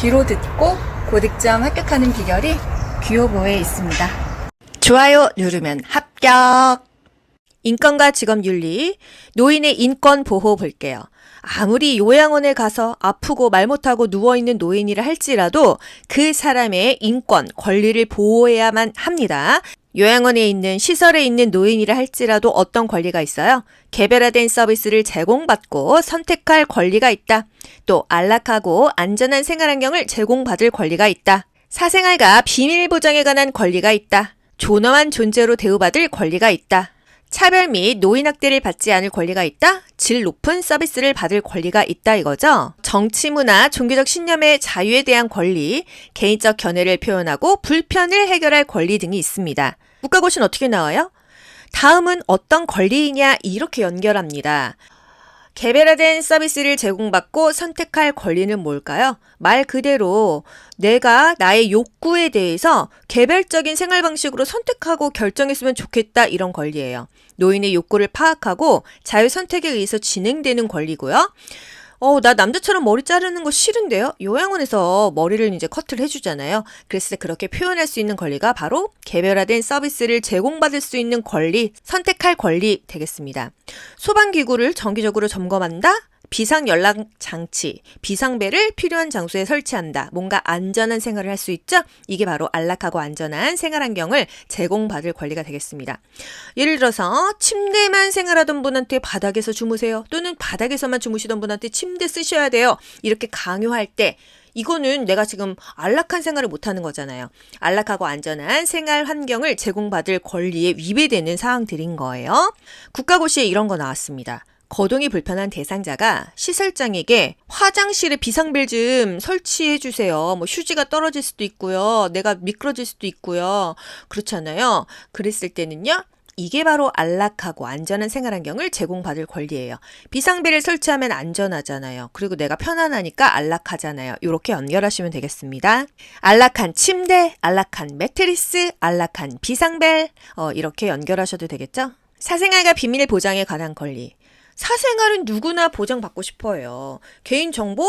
귀로 듣고 고득점 합격하는 비결이 귀요보에 있습니다. 좋아요 누르면 합격. 인권과 직업윤리, 노인의 인권 보호 볼게요. 아무리 요양원에 가서 아프고 말 못하고 누워있는 노인이라 할지라도 그 사람의 인권, 권리를 보호해야만 합니다. 요양원에 있는 시설에 있는 노인이라 할지라도 어떤 권리가 있어요? 개별화된 서비스를 제공받고 선택할 권리가 있다. 또 안락하고 안전한 생활 환경을 제공받을 권리가 있다. 사생활과 비밀 보장에 관한 권리가 있다. 존엄한 존재로 대우받을 권리가 있다. 차별 및 노인학대를 받지 않을 권리가 있다? 질 높은 서비스를 받을 권리가 있다 이거죠? 정치 문화, 종교적 신념의 자유에 대한 권리, 개인적 견해를 표현하고 불편을 해결할 권리 등이 있습니다. 국가고시는 어떻게 나와요? 다음은 어떤 권리이냐 이렇게 연결합니다. 개별화된 서비스를 제공받고 선택할 권리는 뭘까요? 말 그대로 내가 나의 욕구에 대해서 개별적인 생활 방식으로 선택하고 결정했으면 좋겠다 이런 권리예요. 노인의 욕구를 파악하고 자유 선택에 의해서 진행되는 권리고요. 어, 나 남자처럼 머리 자르는 거 싫은데요? 요양원에서 머리를 이제 커트를 해주잖아요. 때 그렇게 표현할 수 있는 권리가 바로 개별화된 서비스를 제공받을 수 있는 권리, 선택할 권리 되겠습니다. 소방기구를 정기적으로 점검한다? 비상 연락 장치, 비상벨을 필요한 장소에 설치한다. 뭔가 안전한 생활을 할 수 있죠? 이게 바로 안락하고 안전한 생활 환경을 제공받을 권리가 되겠습니다. 예를 들어서 침대만 생활하던 분한테 바닥에서 주무세요. 또는 바닥에서만 주무시던 분한테 침대 쓰셔야 돼요. 이렇게 강요할 때 이거는 내가 지금 안락한 생활을 못하는 거잖아요. 안락하고 안전한 생활 환경을 제공받을 권리에 위배되는 사항들인 거예요. 국가고시에 이런 거 나왔습니다. 거동이 불편한 대상자가 시설장에게 화장실에 비상벨 좀 설치해 주세요. 뭐 휴지가 떨어질 수도 있고요. 내가 미끄러질 수도 있고요. 그렇잖아요. 그랬을 때는요. 이게 바로 안락하고 안전한 생활 환경을 제공받을 권리예요. 비상벨을 설치하면 안전하잖아요. 그리고 내가 편안하니까 안락하잖아요. 이렇게 연결하시면 되겠습니다. 안락한 침대, 안락한 매트리스, 안락한 비상벨 어, 이렇게 연결하셔도 되겠죠? 사생활과 비밀 보장에 관한 권리. 사생활은 누구나 보장받고 싶어요. 개인정보?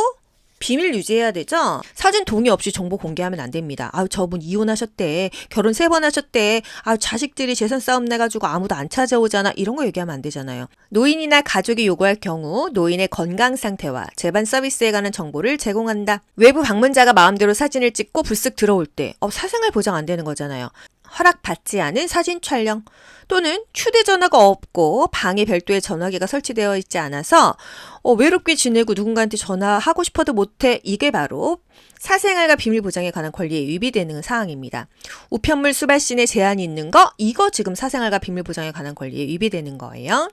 비밀 유지해야 되죠? 사진 동의 없이 정보 공개하면 안 됩니다. 아유, 저분 이혼하셨대. 결혼 세 번 하셨대. 아유, 자식들이 재산 싸움 내가지고 아무도 안 찾아오잖아. 이런 거 얘기하면 안 되잖아요. 노인이나 가족이 요구할 경우 노인의 건강 상태와 재반 서비스에 관한 정보를 제공한다. 외부 방문자가 마음대로 사진을 찍고 불쑥 들어올 때, 어, 사생활 보장 안 되는 거잖아요. 허락받지 않은 사진 촬영 또는 휴대전화가 없고 방에 별도의 전화기가 설치되어 있지 않아서 어, 외롭게 지내고 누군가한테 전화하고 싶어도 못해 이게 바로 사생활과 비밀 보장에 관한 권리에 위배되는 사항입니다. 우편물 수발 시에 제한이 있는 거 이거 지금 사생활과 비밀 보장에 관한 권리에 위배되는 거예요.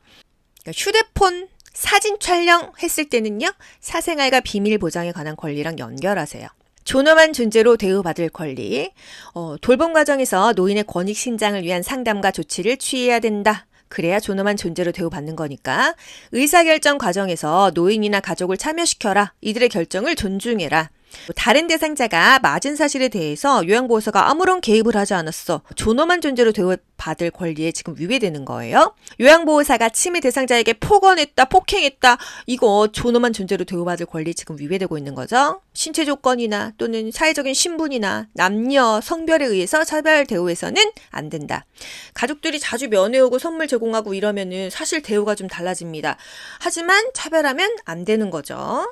그러니까 휴대폰 사진 촬영 했을 때는요 사생활과 비밀 보장에 관한 권리랑 연결하세요. 존엄한 존재로 대우받을 권리, 어, 돌봄 과정에서 노인의 권익 신장을 위한 상담과 조치를 취해야 된다. 그래야 존엄한 존재로 대우받는 거니까 의사결정 과정에서 노인이나 가족을 참여시켜라. 이들의 결정을 존중해라. 다른 대상자가 맞은 사실에 대해서 요양보호사가 아무런 개입을 하지 않았어. 존엄한 존재로 대우받을 권리에 지금 위배되는 거예요. 요양보호사가 침해 대상자에게 폭언했다, 폭행했다. 이거 존엄한 존재로 대우받을 권리 지금 위배되고 있는 거죠. 신체 조건이나 또는 사회적인 신분이나 남녀, 성별에 의해서 차별 대우해서는 안 된다. 가족들이 자주 면회 오고 선물 제공하고 이러면은 사실 대우가 좀 달라집니다. 하지만 차별하면 안 되는 거죠.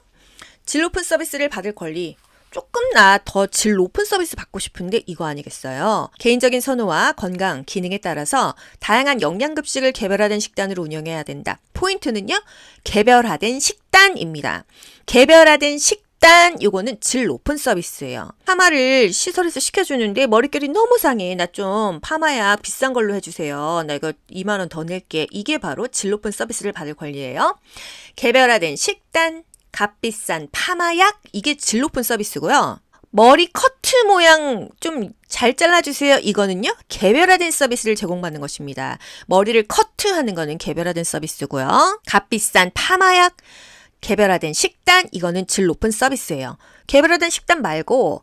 질 높은 서비스를 받을 권리. 조금 나 더 질 높은 서비스 받고 싶은데 이거 아니겠어요? 개인적인 선호와 건강, 기능에 따라서 다양한 영양급식을 개별화된 식단으로 운영해야 된다. 포인트는요, 개별화된 식단입니다. 개별화된 식단, 요거는 질 높은 서비스예요. 파마를 시설에서 시켜주는데 머릿결이 너무 상해. 나 좀 파마약 비싼 걸로 해주세요. 나 이거 2만 원 더 낼게. 이게 바로 질 높은 서비스를 받을 권리예요. 개별화된 식단, 값비싼 파마약 이게 질 높은 서비스고요. 머리 커트 모양 좀 잘 잘라주세요. 이거는요, 개별화된 서비스를 제공받는 것입니다. 머리를 커트하는 거는 개별화된 서비스고요. 값비싼 파마약, 개별화된 식단, 이거는 질 높은 서비스예요. 개별화된 식단 말고,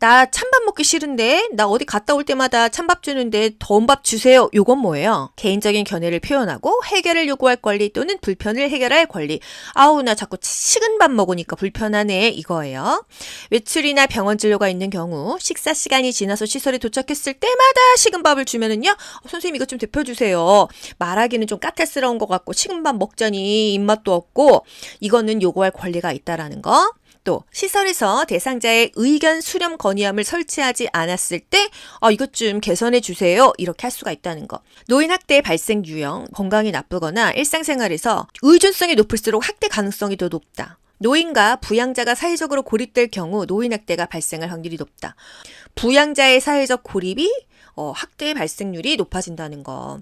나 찬밥 먹기 싫은데 나 어디 갔다 올 때마다 찬밥 주는데 더운 밥 주세요. 요건 뭐예요? 개인적인 견해를 표현하고 해결을 요구할 권리 또는 불편을 해결할 권리. 아우 나 자꾸 식은 밥 먹으니까 불편하네 이거예요. 외출이나 병원 진료가 있는 경우 식사 시간이 지나서 시설에 도착했을 때마다 식은 밥을 주면은요. 어, 선생님 이것 좀 대표 주세요. 말하기는 좀 까탈스러운 것 같고 식은 밥 먹자니 입맛도 없고 이거는 요구할 권리가 있다라는 거. 또 시설에서 대상자의 의견 수렴 건의함을 설치하지 않았을 때 아, 이것 좀 개선해 주세요. 이렇게 할 수가 있다는 거. 노인 학대 발생 유형, 건강이 나쁘거나 일상생활에서 의존성이 높을수록 학대 가능성이 더 높다. 노인과 부양자가 사회적으로 고립될 경우 노인 학대가 발생할 확률이 높다. 부양자의 사회적 고립이 어, 학대 발생률이 높아진다는 거.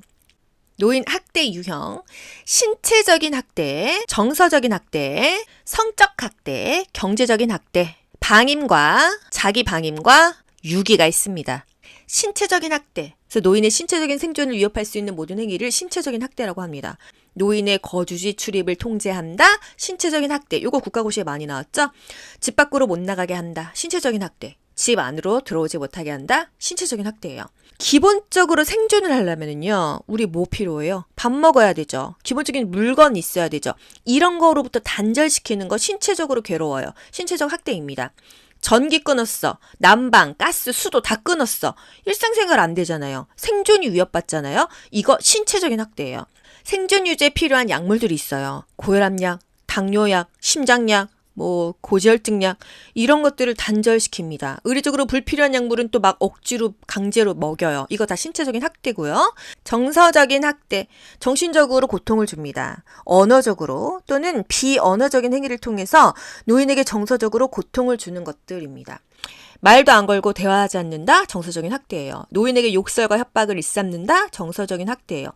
노인 학대 유형, 신체적인 학대, 정서적인 학대, 성적 학대, 경제적인 학대, 방임과 자기 방임과 유기가 있습니다. 신체적인 학대. 그래서 노인의 신체적인 생존을 위협할 수 있는 모든 행위를 신체적인 학대라고 합니다. 노인의 거주지 출입을 통제한다. 신체적인 학대. 요거 국가고시에 많이 나왔죠? 집 밖으로 못 나가게 한다. 신체적인 학대. 집 안으로 들어오지 못하게 한다. 신체적인 학대예요. 기본적으로 생존을 하려면은요, 우리 뭐 필요해요? 밥 먹어야 되죠. 기본적인 물건 있어야 되죠. 이런 거로부터 단절시키는 거 신체적으로 괴로워요. 신체적 학대입니다. 전기 끊었어. 난방, 가스, 수도 다 끊었어. 일상생활 안 되잖아요. 생존이 위협받잖아요. 이거 신체적인 학대예요. 생존 유지에 필요한 약물들이 있어요. 고혈압약, 당뇨약, 심장약, 뭐 고지혈증 약 이런 것들을 단절시킵니다. 의례적으로 불필요한 약물은 또 막 억지로 강제로 먹여요. 이거 다 신체적인 학대고요. 정서적인 학대, 정신적으로 고통을 줍니다. 언어적으로 또는 비언어적인 행위를 통해서 노인에게 정서적으로 고통을 주는 것들입니다. 말도 안 걸고 대화하지 않는다? 정서적인 학대예요. 노인에게 욕설과 협박을 일삼는다? 정서적인 학대예요.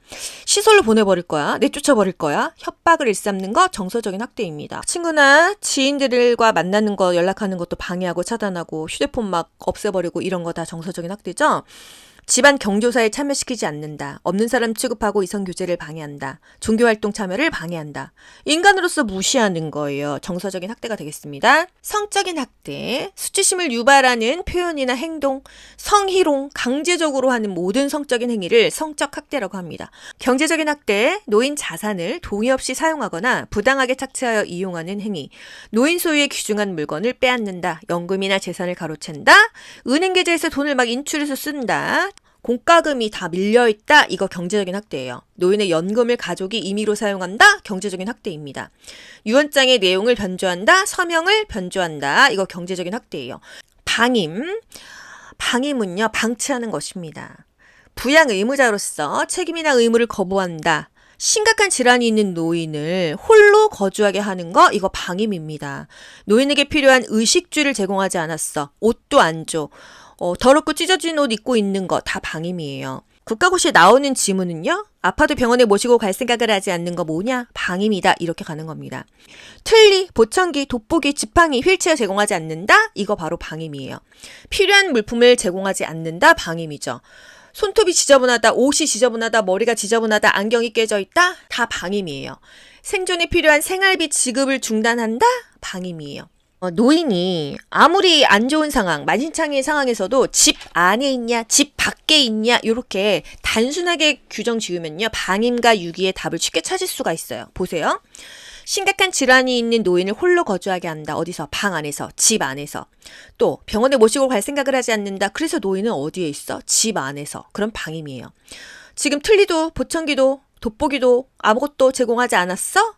시설로 보내버릴 거야. 내쫓아버릴 거야. 협박을 일삼는 거 정서적인 학대입니다. 친구나 지인들과 만나는 거 연락하는 것도 방해하고 차단하고 휴대폰 막 없애버리고 이런 거 다 정서적인 학대죠. 집안 경조사에 참여시키지 않는다. 없는 사람 취급하고 이성 교제를 방해한다. 종교 활동 참여를 방해한다. 인간으로서 무시하는 거예요. 정서적인 학대가 되겠습니다. 성적인 학대, 수치심을 유발하는 표현이나 행동, 성희롱, 강제적으로 하는 모든 성적인 행위를 성적 학대라고 합니다. 경제적인 학대, 노인 자산을 동의 없이 사용하거나 부당하게 착취하여 이용하는 행위, 노인 소유의 귀중한 물건을 빼앗는다. 연금이나 재산을 가로챈다. 은행 계좌에서 돈을 막 인출해서 쓴다. 공과금이 다 밀려있다. 이거 경제적인 학대예요. 노인의 연금을 가족이 임의로 사용한다. 경제적인 학대입니다. 유언장의 내용을 변조한다. 서명을 변조한다. 이거 경제적인 학대예요. 방임. 방임은요, 방치하는 것입니다. 부양 의무자로서 책임이나 의무를 거부한다. 심각한 질환이 있는 노인을 홀로 거주하게 하는 거 이거 방임입니다. 노인에게 필요한 의식주를 제공하지 않았어. 옷도 안 줘. 어, 더럽고 찢어진 옷 입고 있는 거 다 방임이에요. 국가고시에 나오는 지문은요. 아파도 병원에 모시고 갈 생각을 하지 않는 거 뭐냐? 방임이다. 이렇게 가는 겁니다. 틀니, 보청기, 돋보기, 지팡이, 휠체어 제공하지 않는다? 이거 바로 방임이에요. 필요한 물품을 제공하지 않는다? 방임이죠. 손톱이 지저분하다, 옷이 지저분하다, 머리가 지저분하다, 안경이 깨져 있다? 다 방임이에요. 생존에 필요한 생활비 지급을 중단한다? 방임이에요. 어, 노인이 아무리 안 좋은 상황, 만신창이의 상황에서도 집 안에 있냐, 집 밖에 있냐, 이렇게 단순하게 규정 지으면요. 방임과 유기의 답을 쉽게 찾을 수가 있어요. 보세요. 심각한 질환이 있는 노인을 홀로 거주하게 한다. 어디서? 방 안에서, 집 안에서. 또 병원에 모시고 갈 생각을 하지 않는다. 그래서 노인은 어디에 있어? 집 안에서. 그럼 방임이에요. 지금 틀니도 보청기도 돋보기도 아무것도 제공하지 않았어?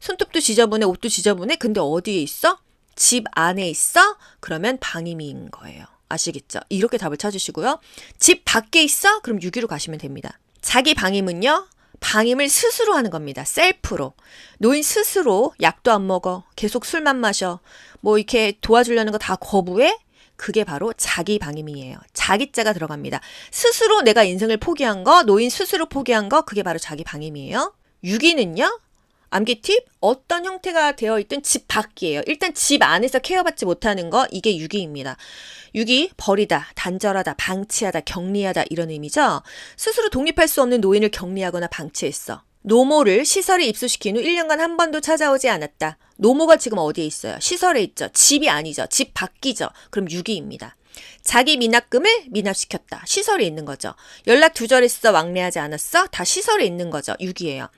손톱도 지저분해, 옷도 지저분해. 근데 어디에 있어? 집 안에 있어? 그러면 방임인 거예요. 아시겠죠? 이렇게 답을 찾으시고요. 집 밖에 있어? 그럼 6위로 가시면 됩니다. 자기 방임은요. 방임을 스스로 하는 겁니다. 셀프로. 노인 스스로 약도 안 먹어. 계속 술만 마셔. 뭐 이렇게 도와주려는 거 다 거부해? 그게 바로 자기 방임이에요. 자기자가 들어갑니다. 스스로 내가 인생을 포기한 거, 노인 스스로 포기한 거, 그게 바로 자기 방임이에요. 6위는요? 암기 팁 어떤 형태가 되어 있든 집 밖이에요. 일단 집 안에서 케어받지 못하는 거 이게 6위입니다. 6위 버리다, 단절하다, 방치하다, 격리하다 이런 의미죠. 스스로 독립할 수 없는 노인을 격리하거나 방치했어. 노모를 시설에 입소시킨 후 1년간 한 번도 찾아오지 않았다. 노모가 지금 어디에 있어요? 시설에 있죠. 집이 아니죠. 집 밖이죠. 그럼 6위입니다. 자기 미납금을 미납시켰다. 시설에 있는 거죠. 연락 두절했어. 왕래하지 않았어. 다 시설에 있는 거죠. 6이에요.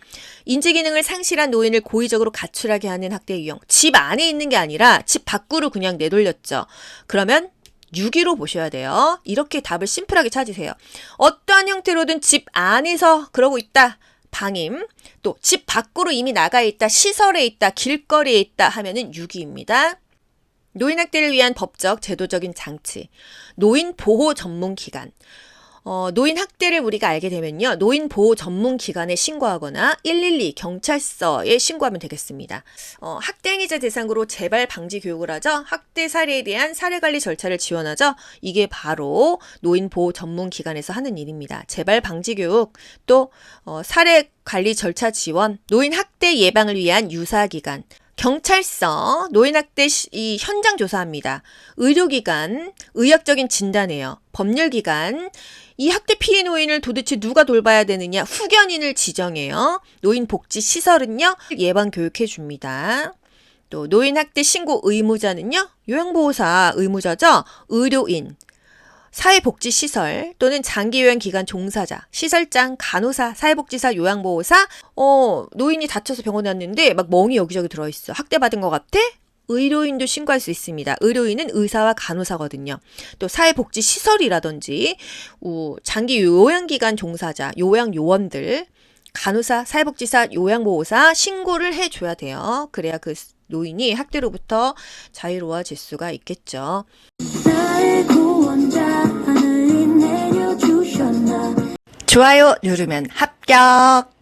인지 기능을 상실한 노인을 고의적으로 가출하게 하는 학대 유형. 집 안에 있는 게 아니라 집 밖으로 그냥 내돌렸죠. 그러면 6위로 보셔야 돼요. 이렇게 답을 심플하게 찾으세요. 어떠한 형태로든 집 안에서 그러고 있다. 방임. 또 집 밖으로 이미 나가 있다. 시설에 있다. 길거리에 있다 하면은 6위입니다. 노인 학대를 위한 법적 제도적인 장치. 노인 보호 전문 기관. 어, 노인 학대를 우리가 알게 되면요. 노인 보호 전문 기관에 신고하거나 112 경찰서에 신고하면 되겠습니다. 어, 학대 행위자 대상으로 재발 방지 교육을 하죠. 학대 사례에 대한 사례 관리 절차를 지원하죠. 이게 바로 노인 보호 전문 기관에서 하는 일입니다. 재발 방지 교육 또 어, 사례 관리 절차 지원, 노인 학대 예방을 위한 유사 기관 경찰서 노인학대 시- 이 현장 조사합니다. 의료기관 의학적인 진단해요. 법률기관 이 학대 피해 노인을 도대체 누가 돌봐야 되느냐 후견인을 지정해요. 노인복지 시설은요 예방 교육해 줍니다. 또 노인학대 신고 의무자는요 요양보호사 의무자죠 의료인 사회복지시설 또는 장기요양기관 종사자, 시설장, 간호사, 사회복지사, 요양보호사, 어, 노인이 다쳐서 병원에 왔는데 막 멍이 여기저기 들어있어. 학대받은 것 같아? 의료인도 신고할 수 있습니다. 의료인은 의사와 간호사거든요. 또 사회복지시설이라든지, 우, 장기 요양기관 종사자, 요양요원들, 간호사, 사회복지사, 요양보호사 신고를 해줘야 돼요. 그래야 그 노인이 학대로부터 자유로워질 수가 있겠죠. 좋아요 누르면 합격.